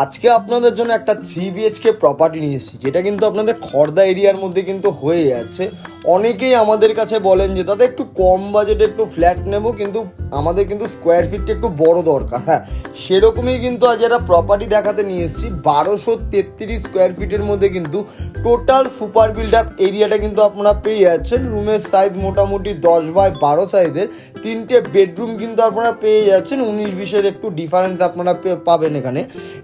আজকে আপনাদের জন্য একটা থ্রি বিএচকে প্রপার্টি নিয়ে এসেছি, যেটা কিন্তু আপনাদের খর্দা এরিয়ার মধ্যে কিন্তু হয়ে যাচ্ছে। অনেকেই আমাদের কাছে বলেন যে, দাদা, একটু কম বাজেটে একটু ফ্ল্যাট নেব, কিন্তু আমাদের কিন্তু স্কোয়ার ফিটটা একটু বড় দরকার হ্যাঁ। সেরকমই কিন্তু আজ একটা প্রপার্টি দেখাতে নিয়ে এসেছি। বারোশো তেত্রিশ স্কোয়ার ফিটের মধ্যে কিন্তু টোটাল সুপার বিল্ড আপ এরিয়াটা কিন্তু আপনারা পেয়ে যাচ্ছেন। রুমের সাইজ মোটামুটি দশ বাই বারো সাইজের তিনটে বেডরুম কিন্তু আপনারা পেয়ে যাচ্ছেন। উনিশ বিশের একটু ডিফারেন্স আপনারা পাবেন এখানে।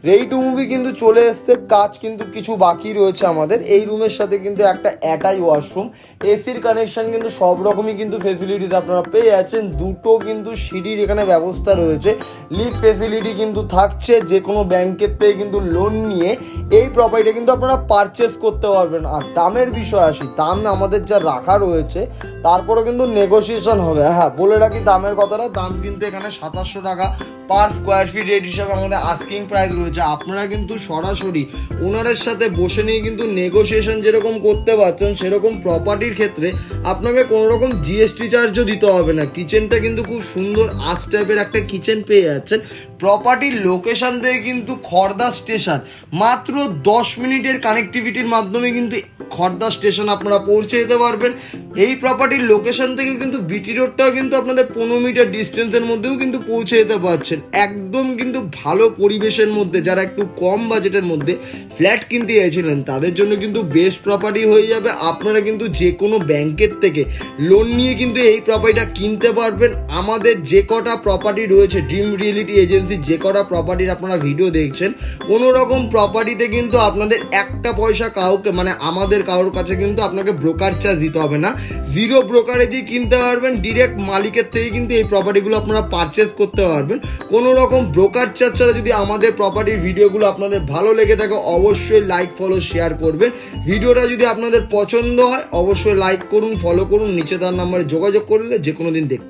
রেডি টু মুভি কিন্তু চলে এসছে। কাজ কিন্তু কিছু বাকি রয়েছে আমাদের। এই রুমের সাথে কিন্তু একটা অ্যাটাই ওয়াশরুম এসির কানেকশন কিন্তু সব রকমই কিন্তু ফেসিলিটিস আপনারা পেয়ে যাচ্ছেন। দুটো কিন্তু সিঁড়ির এখানে ব্যবস্থা রয়েছে। লিফট ফেসিলিটি কিন্তু থাকছে যে কোনো ব্যাংকের থেকে কিন্তু লোন নিয়ে এই প্রপার্টিটা কিন্তু আপনারা পারচেস করতে পারবেন। আর দামের বিষয় আসি, দাম আমাদের যা রাখা রয়েছে তারপরে কিন্তু নেগোসিয়েশন হবে। হ্যাঁ বলে রাখি দামের কথাটা, দাম কিন্তু এখানে সাতাশশো টাকা পার স্কোয়ার ফিট রেট হিসাবে আমাদের আস্কিং প্রাইস রয়েছে। আপনারা কিন্তু সরাসরি ওনারের সাথে বসে নিয়ে কিন্তু নেগোসিয়েশন যেরকম করতে পারছেন, সেরকম প্রপার্টির ক্ষেত্রে আপনাকে কোনো রকম জিএসটি চার্জও দিতে হবে না। কিচেনটা কিন্তু খুব সুন্দর আস টাইপের একটা কিচেন পেয়ে যাচ্ছেন। প্রপার্টির লোকেশন থেকে কিন্তু খর্দা স্টেশন মাত্র দশ মিনিটের কানেক্টিভিটির মাধ্যমে কিন্তু খর্দা স্টেশন আপনারা পৌঁছে যেতে পারবেন। এই প্রপার্টির লোকেশন থেকে কিন্তু বিটি রোডটাও কিন্তু আপনাদের পনেরো মিটার ডিস্টেন্সের মধ্যেও কিন্তু পৌঁছে যেতে পারছেন। একদম কিন্তু ভালো পরিবেশের মধ্যে, যারা একটু কম বাজেটের মধ্যে ফ্ল্যাট কিনতে চাইছিলেন, তাদের জন্য কিন্তু বেস্ট প্রপার্টি হয়ে যাবে। আপনারা কিন্তু যে কোনো ব্যাংকের থেকে লোন নিয়ে কিন্তু এই প্রপার্টিটা কিনতে পারবেন। আমাদের যে কটা প্রপার্টি রয়েছে ড্রিম রিয়েলিটি এজেন্সি যে কটা প্রপার্টির আপনারা ভিডিও দেখছেন কোনো রকম প্রপার্টিতে কিন্তু আপনাদের একটা পয়সা কাউকে মানে আমাদের কারোর কাছে কিন্তু আপনাকে ব্রোকার চার্জ দিতে হবে না। জিরো ব্রোকারেজই কিনতে পারবেন ডিরেক্ট মালিকের থেকে কিন্তু এই প্রপার্টিগুলো আপনারা পারচেস করতে পারবেন। কোনো রকম ব্রোকার চার্জ ছাড়া যদি আমাদের প্রপার্টির ভিডিওগুলো আপনাদের ভালো লেগে থাকে, অবশ্যই লাইক ফলো শেয়ার করবেন। ভিডিওটা যদি আপনাদের পছন্দ হয়, অবশ্যই লাইক করুন ফলো করুন, নিচে তার নাম্বারে যোগাযোগ করলে যে কোনো দিন দেখতে